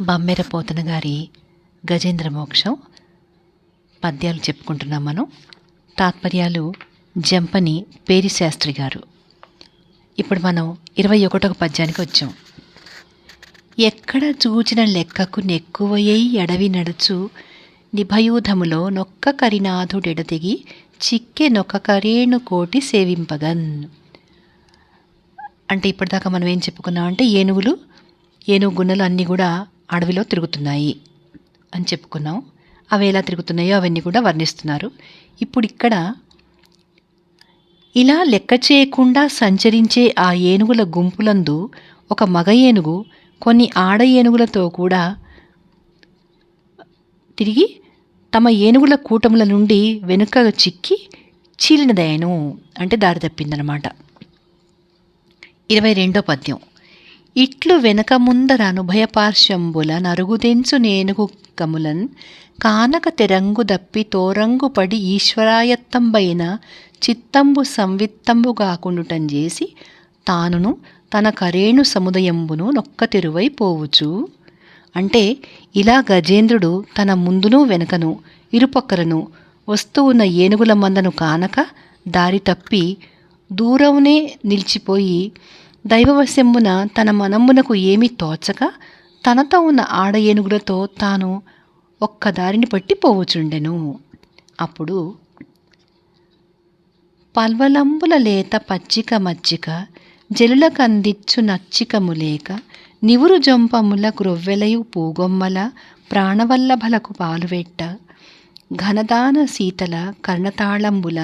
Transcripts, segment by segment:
బమ్మెర పోతన గారి గజేంద్ర మోక్షం. పద్యాలు చెప్పుకుంటున్నాం మనం. తాత్పర్యాలు జంపని పేరి శాస్త్రి గారు. ఇప్పుడు మనం ఇరవై ఒకటవ పద్యానికి వచ్చాం. ఎక్కడ చూచిన లెక్కకు నెక్కువయ్యి ఎడవి నడుచు నిభయూధములో నొక్క కరినాథుడెడదిగి చిక్కె నొక్క కరేణు కోటి సేవింపగన్. అంటే ఇప్పటిదాకా మనం ఏం చెప్పుకున్నాం అంటే ఏనుగులు ఏనుగు గున్నలు అన్నీ కూడా అడవిలో తిరుగుతున్నాయి అని చెప్పుకున్నాం. అవి ఎలా తిరుగుతున్నాయో అవన్నీ కూడా వర్ణిస్తున్నారు. ఇప్పుడు ఇక్కడ ఇలా లెక్క చేయకుండా సంచరించే ఆ ఏనుగుల గుంపులందు ఒక మగ ఏనుగు కొన్ని ఆడ ఏనుగులతో కూడా తిరిగి తమ ఏనుగుల కూటముల నుండి వెనుక చిక్కి చీలినదయను అంటే దారి తప్పిందనమాట. ఇరవై రెండో పద్యం. ఇట్లు వెనక ముందర అనుభయపార్శ్వంబుల నరుగుదెంచు నేనుగు కములన్ కానక తెరంగు దప్పి తోరంగు పడి ఈశ్వరాయత్తంబైన చిత్తంబు సంవిత్తంబు కాకుండుటం చేసి తానును తన కరేణు సముదయంబును నొక్క తెరువై పోవుచు. అంటే ఇలా గజేంద్రుడు తన ముందును వెనకను ఇరుపక్కలను వస్తూ ఉన్న ఏనుగుల మందను కానక దారి తప్పి దూరమునే నిలిచిపోయి దైవవశమ్మున తన మనమ్మునకు ఏమీ తోచక తనతో ఉన్న ఆడ ఏనుగులతో తాను ఒక్క దారిని పట్టి పోవుచుండెను అప్పుడు పల్వలంబుల లేత పచ్చిక మచ్చిక జలుల కందిచ్చు నచ్చికము లేక నివురు జంపముల గ్రొవ్వెలయు పూగొమ్మల ప్రాణవల్లభలకు పాలువెట్ట ఘనదాన శీతల కర్ణతాళంబుల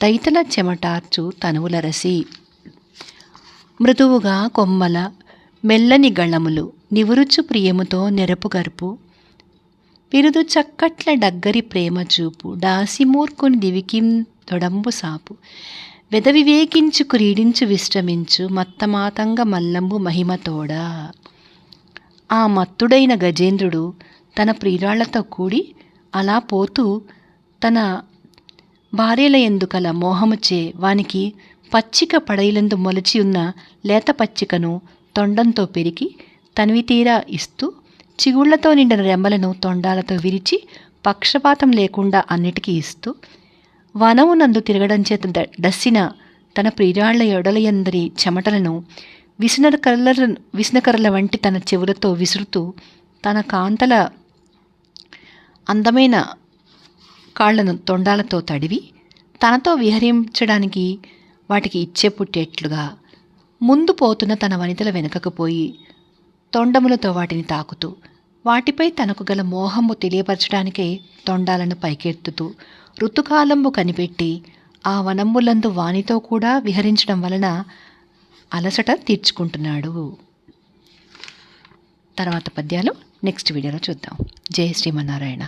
దైతల చెమటార్చు తనువులరసి మృదువుగా కొమ్మల మెల్లని గళములు నివురుచు ప్రియముతో నెరపు విరుదు చక్కట్ల డగ్గరి ప్రేమ చూపు దాసిమూర్ఖుని దివికిం తొడంబు సాపు. వెద వివేకించు క్రీడించు విశ్రమించు మత్తమాతంగ మల్లంబు మహిమతోడా ఆ మత్తుడైన గజేంద్రుడు తన ప్రియురాళ్ళతో కూడి అలా పోతూ తన భార్యల ఎందుకల మోహముచే వానికి పచ్చిక పడైలందు మొలచి ఉన్న లేత పచ్చికను తొండంతో పెరిగి తనివి తీరా ఇస్తూ చిగుళ్ళతో నిండిన రెమ్మలను తొండాలతో విరిచి పక్షపాతం లేకుండా అన్నిటికీ ఇస్తూ వనమునందు తిరగడం చేత ద- డస్సిన తన ప్రియాళ్ళ ఎడలయందరి చెమటలను విసనకర్ల విసనకర్రల వంటి తన చెవులతో విసురుతూ తన కాంతల అందమైన కాళ్ళను తొండాలతో తడివి తనతో విహరించడానికి వాటికి ఇచ్చే పుట్టేట్లుగా ముందు పోతున్న తన వనితల వెనుకకు పోయి తొండములతో వాటిని తాకుతూ వాటిపై తనకు గల మోహము తెలియపరచడానికే తొండాలను పైకెత్తుతూ ఋతుకాలంబు కనిపెట్టి ఆ వనమ్ములందు వానితో కూడా విహరించడం వలన అలసట తీర్చుకుంటున్నాడు. తర్వాత పద్యాలు నెక్స్ట్ వీడియోలో చూద్దాం. జయ శ్రీమన్నారాయణ.